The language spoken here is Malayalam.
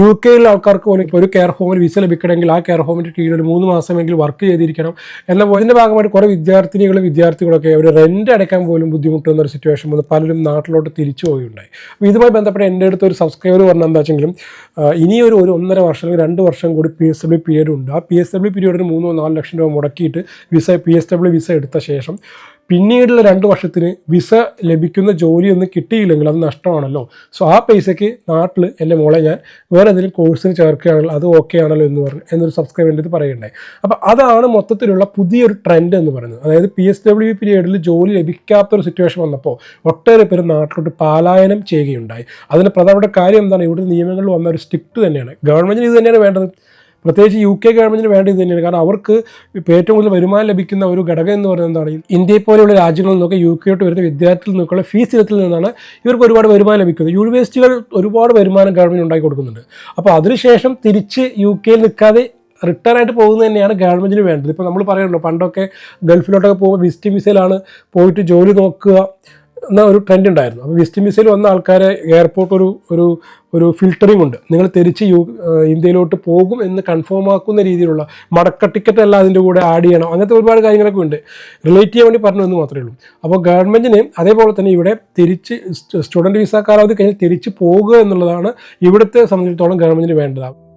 യു കെയിലെ ആൾക്കാർക്ക് പോലും ഇപ്പോൾ ഒരു കെയർ ഹോമിൽ വിസ ലഭിക്കണമെങ്കിൽ ആ കെയർ ഹോമിന്റെ കീഴിൽ ഒരു മൂന്ന് മാസമെങ്കിലും വർക്ക് ചെയ്തിരിക്കണം. എന്ന ഇതിന്റെ ഭാഗമായിട്ട് കുറേ വിദ്യാർത്ഥിനികളും വിദ്യാർത്ഥികളൊക്കെ ഒരു റെന്റ് അടയ്ക്കാൻ പോലും ബുദ്ധിമുട്ടുന്ന ഒരു സിറ്റുവേഷൻ വന്ന്. പലരും നാട്ടിലോട്ട് തിരിച്ചു പോവുകയുണ്ടായി അപ്പോൾ ഇതുമായി ബന്ധപ്പെട്ട് എന്റെ അടുത്ത് ഒരു സബ്സ്ക്രൈബർ പറഞ്ഞ എന്താ വെച്ചെങ്കിലും ഇനിയൊരു ഒരു ഒന്നര വർഷം അല്ലെങ്കിൽ രണ്ട് വർഷം കൂടി പി എസ് ഡബ്ല്യു പീരീഡ് ഉണ്ട്. ആ പി എസ് ഡബ്ല്യു പീരീഡിന് മൂന്നോ നാല് ലക്ഷം രൂപ മുടക്കിയിട്ട് visa P S W visa എടുത്ത ശേഷം പിന്നീടുള്ള രണ്ട് വർഷത്തിന് വിസ ലഭിക്കുന്ന ജോലിയൊന്നും കിട്ടിയില്ലെങ്കിൽ അത് നഷ്ടമാണല്ലോ. സോ ആ പൈസയ്ക്ക് നാട്ടിൽ എന്റെ മോളെ ഞാൻ വേറെ എന്തെങ്കിലും കോഴ്സിന് ചേർക്കുകയാണെങ്കിൽ അത് ഓക്കെ ആണല്ലോ എന്ന് പറഞ്ഞു എന്നൊരു സബ്സ്ക്രൈബറിന്റെ ഇത് പറയണ്ടേ അപ്പോൾ അതാണ് മൊത്തത്തിലുള്ള പുതിയൊരു ട്രെൻഡ് എന്ന് പറയുന്നത്. അതായത് പി എസ് ഡബ്ല്യു പീരീഡിൽ ജോലി ലഭിക്കാത്തൊരു സിറ്റുവേഷൻ വന്നപ്പോൾ ഒട്ടേറെ പേര് നാട്ടിലോട്ട് പാലായനം ചെയ്യുകയുണ്ടായി. അതിന് പ്രധാനപ്പെട്ട കാര്യം എന്താണ്? ഇവിടുത്തെ നിയമങ്ങളിൽ വന്ന ഒരു സ്ട്രിക്റ്റ് തന്നെയാണ്. ഗവൺമെന്റിന് ഇത് തന്നെയാണ് വേണ്ടത്. പ്രത്യേകിച്ച് യു കെ ഗവൺമെന്റിന് വേണ്ടത് തന്നെയാണ്. കാരണം അവർക്ക് ഇപ്പോൾ ഏറ്റവും കൂടുതൽ വരുമാനം ലഭിക്കുന്ന ഒരു ഘടകം എന്ന് പറയുന്നത് എന്താണ്? ഇന്ത്യയെ പോലെയുള്ള രാജ്യങ്ങളിൽ നിന്നൊക്കെ യു കെയോട്ട് വരുന്ന വിദ്യാർത്ഥികളിൽ നിന്നൊക്കെയുള്ള ഫീസ് ഇനത്തിൽ നിന്നാണ് ഇവർക്ക് ഒരുപാട് വരുമാനം ലഭിക്കുന്നത്. യൂണിവേഴ്സിറ്റികൾ ഒരുപാട് വരുമാനം ഗവൺമെന്റ് ഉണ്ടാക്കി കൊടുക്കുന്നുണ്ട്. അപ്പോൾ അതിനുശേഷം തിരിച്ച് യു കെയിൽ നിൽക്കാതെ റിട്ടേൺ ആയിട്ട് പോകുന്നത് തന്നെയാണ് ഗവൺമെന്റിന് വേണ്ടത്. ഇപ്പോൾ നമ്മൾ പറയുന്നുണ്ടോ പണ്ടൊക്കെ ഗൾഫിലോട്ടൊക്കെ പോകുമ്പോൾ വിസിറ്റിംഗ് വിസയിലാണ് പോയിട്ട് ജോലി നോക്കുക. എന്ന ഒരു ട്രെൻഡ് ഉണ്ടായിരുന്നു. അപ്പോൾ വെസ്റ്റ് ഇൻഡീസിൽ വന്ന ആൾക്കാരെ എയർപോർട്ട് ഒരു ഒരു ഒരു ഫിൽറ്ററിംഗ് ഉണ്ട്. നിങ്ങൾ തിരിച്ച് യു ഇന്ത്യയിലോട്ട് പോകും എന്ന് കൺഫേം ആക്കുന്ന രീതിയിലുള്ള മടക്ക ടിക്കറ്റ് അല്ല അതിന്റെ കൂടെ ആഡ് ചെയ്യണം. അങ്ങനത്തെ ഒരുപാട് കാര്യങ്ങളൊക്കെ ഉണ്ട്. റിലേറ്റ് ചെയ്യാൻ വേണ്ടി പറഞ്ഞു എന്ന് മാത്രമേ ഉള്ളൂ. അപ്പോൾ ഗവൺമെന്റിന് അതേപോലെ തന്നെ ഇവിടെ തിരിച്ച് സ്റ്റുഡന്റ് വിസ കാലാവധി കഴിഞ്ഞ് തിരിച്ച് പോകുക എന്നുള്ളതാണ് ഇവിടുത്തെ സംബന്ധിച്ചിടത്തോളം ഗവൺമെന്റിന് വേണ്ടത്.